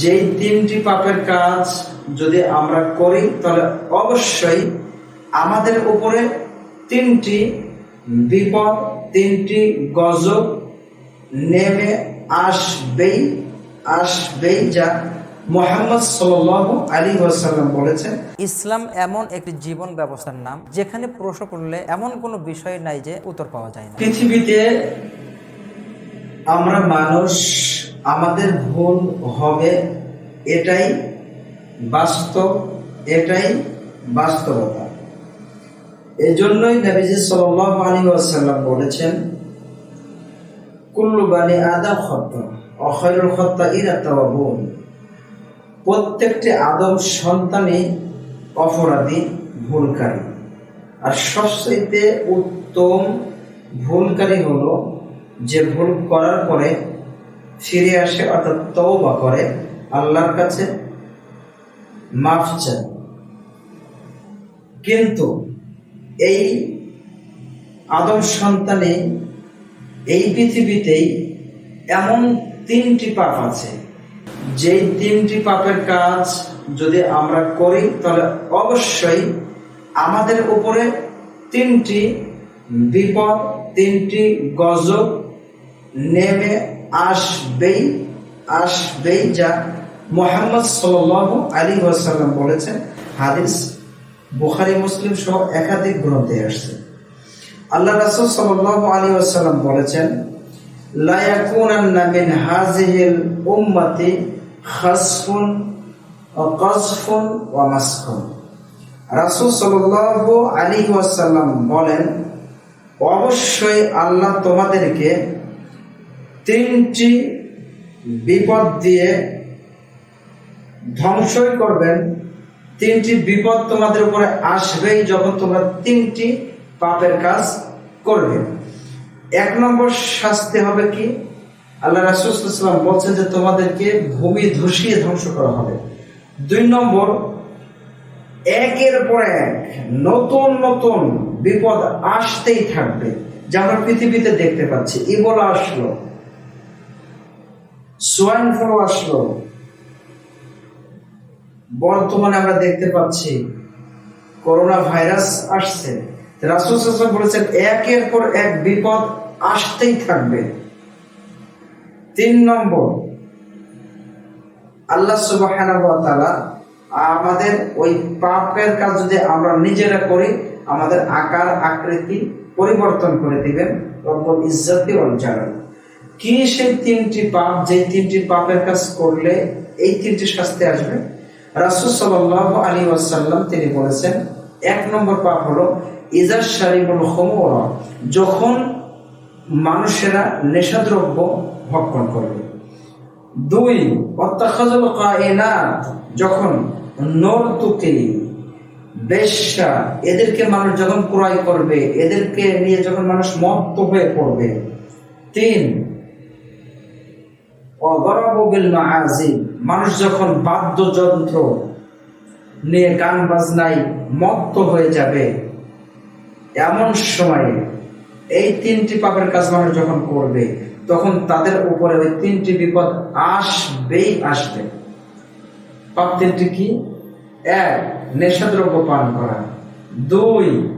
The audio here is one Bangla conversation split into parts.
যেই তিনটি পাপের কাজ যদি আমরা করি তাহলে অবশ্যই আমাদের উপরে তিনটি বিপদ তিনটি গজব নেমে আসবেই আসবেই যা মোহাম্মদ সাল আলী ওয়াসাল্লাম বলেছেন। ইসলাম এমন একটি জীবন ব্যবস্থার নাম যেখানে প্রশ্ন করলে এমন কোনো বিষয় নাই যে উত্তর পাওয়া যায় না। পৃথিবীতে আমরা মানুষ আমাদের ভুল হবে, এটাই বাস্তব, এটাই বাস্তবতা। এজন্যই নবীজি সাল্লাল্লাহু আলাইহি ওয়াসাল্লাম বলেছেন, কুল্লু বানি আদম খত্তা অখৈরুল খত্তা ইরা তাওয়াবুন প্রত্যেকটি আদম সন্তানই অপরাধী, ভুলকারী। আর সবচেয়ে উত্তম ভুলকারী হলো যে ভুল করার পরে ফিরে আসে, অর্থাৎ তওবা করে, আল্লাহর কাছে মাফ চায়। কিন্তু এই আদম সন্তানে এই পৃথিবীতেই এমন তিনটি পাপ আছে। যেই তিনটি পাপের কাজ যদি আমরা করি, তাহলে অবশ্যই আমাদের উপরে তিনটি বিপদ, তিনটি গজব নেমে আসবেই আসবেই যা মোহাম্মদ সাল আলী ওয়াসাল্লাম বলেছেন। হাদিস, বুখারি, মুসলিম সহ একাধিক গ্রন্থে আসছে। আল্লাহ রাসূল সাল্লাল্লাহু আলাইহি ওয়াসাল্লাম বলেছেন, লা ইয়াকুনান্না মিন হাযিহিল উম্মতি খাসফুন ওয়া কাযফুন ওয়া মাসখুন রাসূল সাল্লাল্লাহু আলাইহি ওয়াসাল্লাম বলেন, অবশ্যই আল্লাহ তোমাদেরকে তিনটি বিপদ দিয়ে ধ্বংসই করবেন। তিনটি বিপদ তোমাদের উপরে আসবেই যখন তোমরা তিনটি পাপের কাজ করবে। এক নম্বর শাস্তি হবে কি? আল্লাহ রাসুলাম বলছেন যে তোমাদেরকে ভূমি ধসিয়ে ধ্বংস করা হবে। দুই নম্বর, একের পর এক নতুন নতুন বিপদ আসতেই থাকবে, যা আমরা পৃথিবীতে দেখতে পাচ্ছি। ইবোলা আসলো সোয়াইন ফ্লু আসলো। বর্তমানে আমরা দেখতে পাচ্ছি করোনা ভাইরাস আসছে। রাসুল বলেছেন, একের পর এক বিপদ আসতেই থাকবে। তিন নম্বর, আল্লাহ ওয়া আমাদের ওই পাপের কাজ যদি আমরা নিজেরা করি, আমাদের আকার, আকৃতি পরিবর্তন করে দিবেন। রব্বুল ইজ্জতি জালাল। কি সেই তিনটি পাপ? যে তিনটি পাপের কাজ করলে এই তিনটি শাস্তি আসবে? রাসূল সাল্লাল্লাহু আলাইহি ওয়াসাল্লাম তিনি বলেছেন, এক নম্বর পাপ হলো ইজার শারিবুল যখন মানুষেরা নেশাদ্রব্য ভক্ষণ করবে। দুই অত্যাখাজল কায়নাত, যখন নর্তুকি, বেশ্যা, এদেরকে মানুষ যখন ক্রয় করবে, এদেরকে নিয়ে যখন মানুষ মত্ত হয়ে পড়বে। তিন মানুষ যখন বাদ্যযন্ত্র নিয়ে গান বাজনায় মত্ত হয়ে যাবে, এমন সময়ে এই তিনটি পাপের কাজ মানুষ যখন করবে, তখন তাদের উপরে ওই তিনটি বিপদ আসবেই আসবে। পাপ তিনটি কি? এক, নেশাদ্রব্য পান করা। দুই,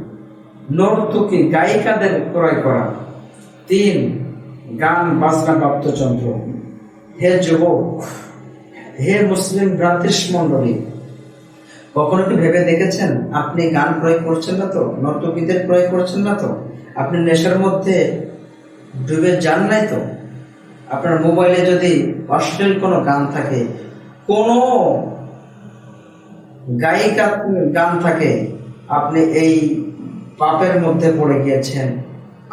নর্তকী গায়িকাদের ক্রয় করা। তিন, গান, বাজনা, বাদ্যযন্ত্র। হে যুবক, হে মুসলিম ভ্রাতৃষ মন্ডলী কখনো কি ভেবে দেখেছেন আপনি গান প্রয়োগ করছেন না তো? নর্তকীদের প্রয়োগ করছেন না তো? আপনি নেশার মধ্যে ডুবে যান নাই তো? আপনার মোবাইলে যদি অশ্লীল কোনো গান থাকে, কোনো গায়িকা গান থাকে, আপনি এই পাপের মধ্যে পড়ে গিয়েছেন।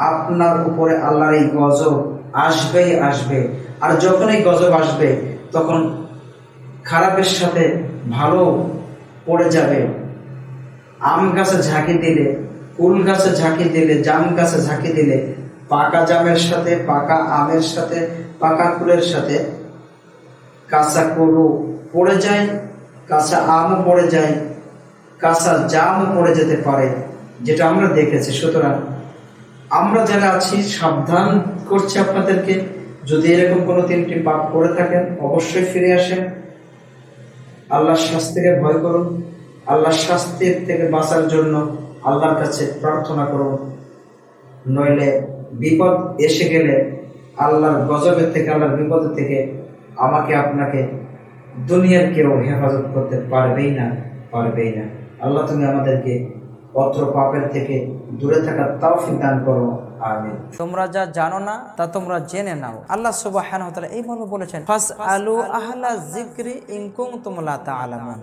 আপনার উপরে আল্লাহর এই গজব আসবেই আসবে। আর যখন এই গজব আসবে, তখন খারাপের সাথে ভালো পড়ে যাবে। আম গাছে ঝাঁকি দিলে কুল গাছে ঝাঁকি দিলে, জাম গাছে ঝাঁকি দিলে, পাকা জামের সাথে, পাকা আমের সাথে, পাকা কুলের সাথে কাঁচা কুলু পড়ে যায়, কাঁচা আমও পড়ে যায়, কাঁচা জামও পড়ে যেতে পারে, যেটা আমরা দেখেছি। সুতরাং আমরা যারা আছি, সাবধান করছি আপনাদেরকে। যদি এরকম কোনো তিনটি পাপ করে থাকেন, অবশ্যই ফিরে আসেন। আল্লাহর শাস্তিকে ভয় করুন। আল্লাহর শাস্তির থেকে বাঁচার জন্য আল্লাহর কাছে প্রার্থনা করুন। নইলে বিপদ এসে গেলে আল্লাহর গজবের থেকে, আল্লাহর বিপদের থেকে আমাকে আপনাকে দুনিয়ার কেউ হেফাজত করতে পারবেই না পারবেই না। আল্লাহ তুমি আমাদেরকে অত্র পাপের থেকে দূরে থাকার দান করো তোমরা যা জানো না, তা তোমরা জেনে নাও। আল্লাহ সুবহানাহু তাআলা এইভাবে বলেছেন ফাস আলু আহলা যিকরি ইন কুনতুম লা তা'লামুন